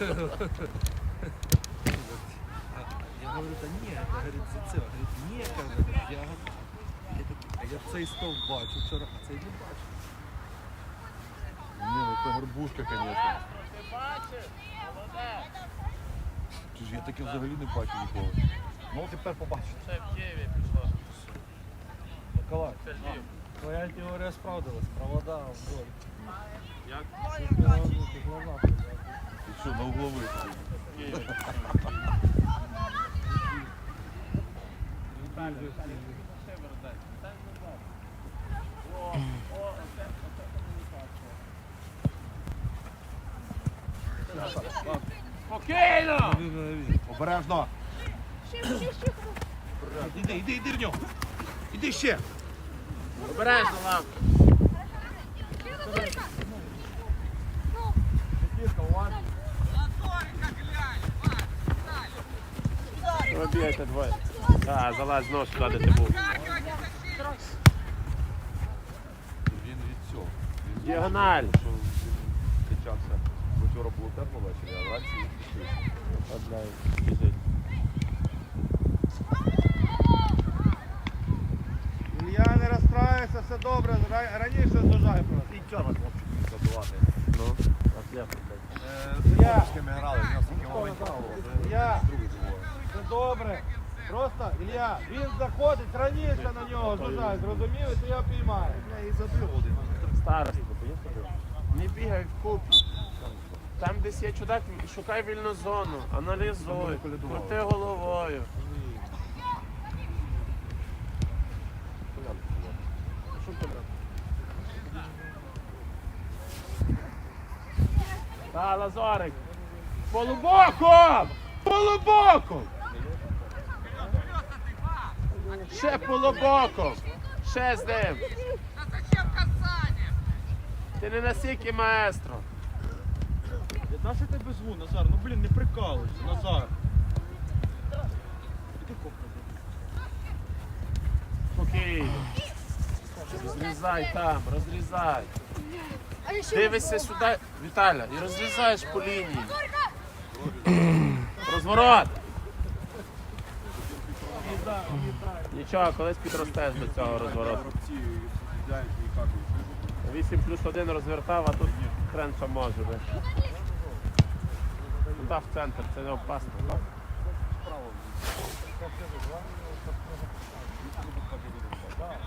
Я говорю, да ні, я говорю, за це. Говорить, ні, каже, я, я такий, а я цей стовп бачу вчора, а цей не бачу. Ні, ну це горбушка, звісно. Чи ж я таке взагалі не бачу ніколи. Ну тепер побачите. Ще в Києві пішло. Миколай, Це Львів. твоя теорія справдилась, провода вдоль. Як? І що, на угловий? Спокійно! Обережно! Іди, іди, іди в нього. Іди ще. Обережно, лавка. Пробійте двоє. Так, залазь знову сюди, де ти був. Він від цього. Він Діагональ. Що він качався. Бо вчора було тепло ввечері, а вранці він пішов. Одна біжить. Ілья, не розстраюйся, все добре, ра- раніше здужай просто. І хлопчик міг забивати. Ну, отлепно. З хлопчиками грали, в нього скільки моментів було. Це Я. забуває. Все добре. Просто, Ілля, він заходить раніше на нього, здужай, зрозумів, і ти його піймаєш. Я і забив один. Староста, поїхали. Не бігай в купі. Там десь є чудак, шукай вільну зону, аналізуй, крути головою. Та, Лазорик. Полубоком! Полубоком! Ще полубоком! Ще з ним! Ти не настільки маестро. Я даш я тебе зву, Назар, ну блін, не прикалуйся, Назар. Іди кофту. Спокійно. Розрізай там, розрізай. Дивишся сюди, Віталя, і розрізаєш по лінії. Розворот. Нічого, колись підростеш до цього розвороту. Гравці сидять і кажуть, 8 плюс 1 розвертав, а тут тренд що може. Туди в центр, це не опасно. так?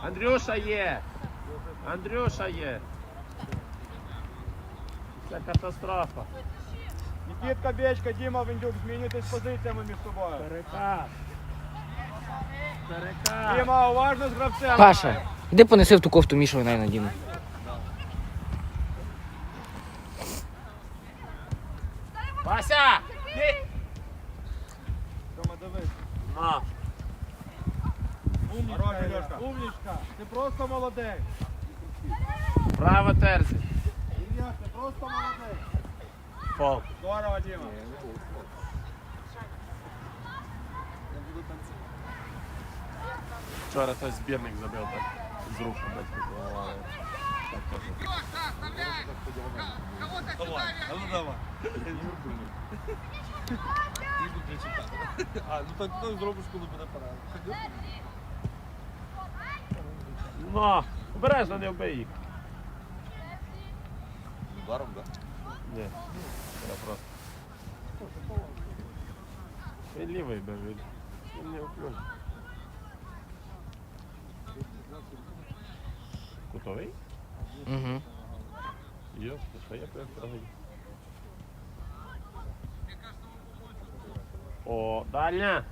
Андрюша є! Андрюша є! Це катастрофа. Нікітка, Бечка, Діма, Віндюк, змінюйтесь позиціями між собою. Перекат. Діма, уважно з гравцем. Паша, іди понеси в ту кофту Мішу на Діму. Вася! Ти! Тьома, дивись. На. Умнічка, Ілля, Льошка. умнічка. Ти просто молодець. Право терзі. Ілля, ти просто молодець. Фол. Здорово, Діма. Вчора той збірник забив так з рук, батько головали. Так кажу. Давай, а ну давай. Іду прочитати. А, ну так ну, зробиш, коли буде пора. Ну, обережно не вбий їх. ударом, так? Ні, я просто. Він лівий би, він, він не вплюнь. Кутовий? Угу. Є, що я перестроги. О, дальня!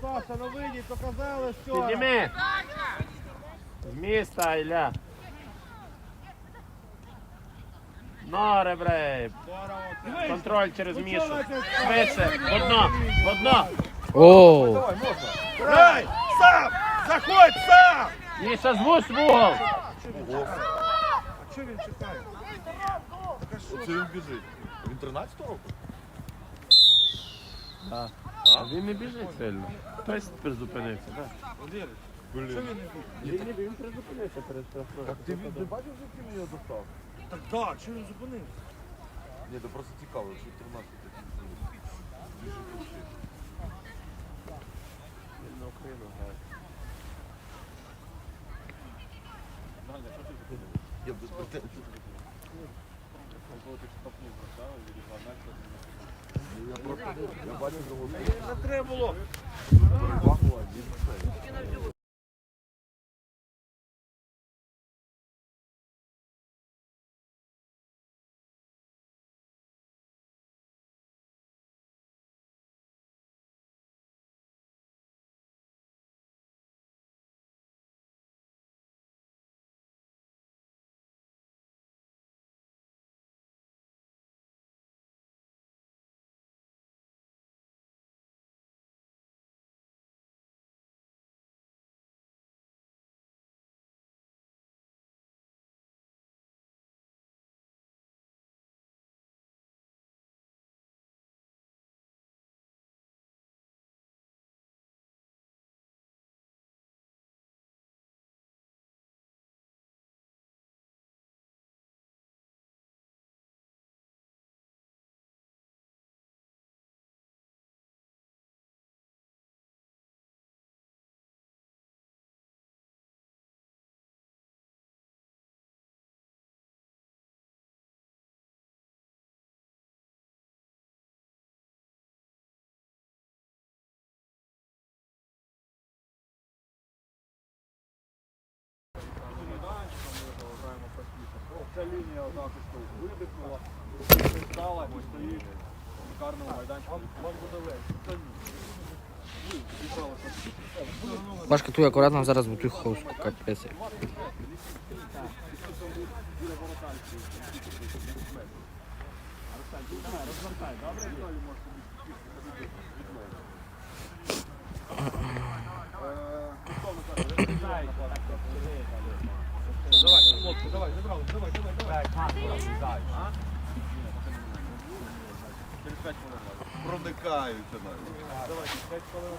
Саша, ну вийдіть, показали вчора. Підніми! З міста, Ілля! Норе, брейб! Здорово. Контроль через Мішу. чого Швидше! В одно! О, Давай, можна. Грай! Сам! Заходь сам! Міша, звусь в угол! А що він чекає? Оце він біжить. Він 13 року? А він не біжить сильно. Хтось тепер зупинився, так? Що він не? Він, призупинився перед штрафною. Так ти, він- ти бачив, що він його достав? Так так, що він зупинився? Ні, це просто цікаво, що 13 такий біжить вообще. Він на Україну грає. Я без претензій. Ну, Я просто я бачив його Не треба було. перевагу, а він це. ця лінія захисту видихнула, стала і стоїть шикарного майданчика. Вам буде легше. Башка, туй аккуратно зараз бо туй хаос капець. Давай. Хлопці, давай, забрали, давай, давай, давай. Через 5 хвилин. Проникаються навіть. Давайте, 5 хвилин.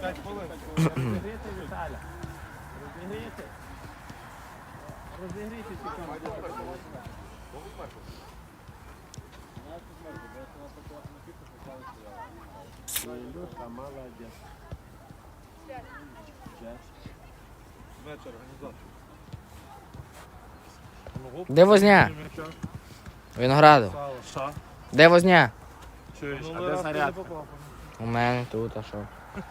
5 хвилин. Розігрійте Віталя. Розігрійте. Розігрійте секунду. Ілюша, молодець. Вечір, організація. Де возня? Винограду. Де возня? Чуєш, а де раз зарядка? У мене тут, а що?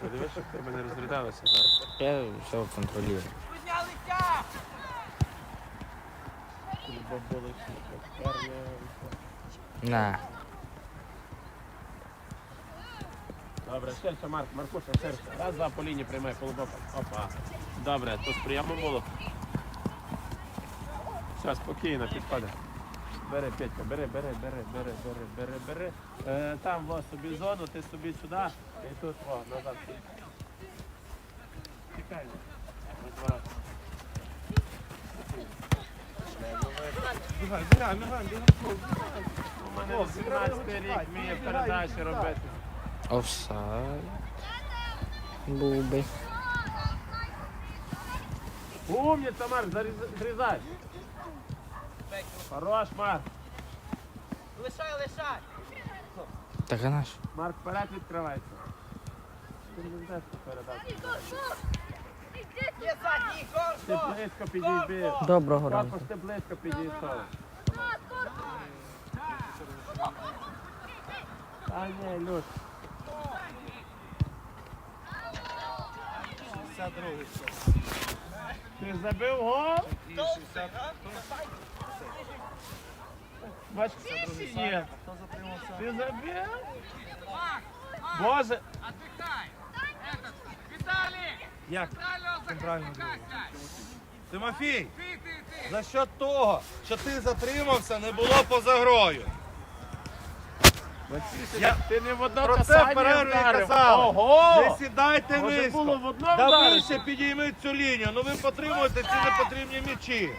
Подивись, щоб тебе не розрядалося зараз. Я все контролюю. На. Добре, ширше, Марк, Маркуша, ширше. Раз, два по лінії приймай полубока. Опа. Добре, з прийому було. Все, спокійно, підходи. Бери, Петька, бери, бери, бери, бери, бери, бери, бери. Е, там во собі зону, ти собі сюди, і тут во, назад. Тікай. Розворот. Бігай, бігай, бігай, бігай. У мене 18 рік вміє передачі робити. Офсайд. Був би. Умніця, Марк, заріз- зрізай. Хорош, Марк. Так а наш. Марк, вперед відкривається. Ти не будеш передати. Ти близько підійди. Доброго ранку. Також ти близько підійшов. Та ні, Люш. 52 Ти забив гол? і 60. Бачиш, ні. Хто затримався? Ти забив? Боже, Як? Центральний другий. Тимофій, за що того, що ти затримався, не було поза грою. Я ти не в одному про це в перерві вдарив. казав. Ого! Не сідайте Може низько. було в одному Да вдарити? підійми цю лінію. Ну ви потримуєте ці непотрібні м'ячі.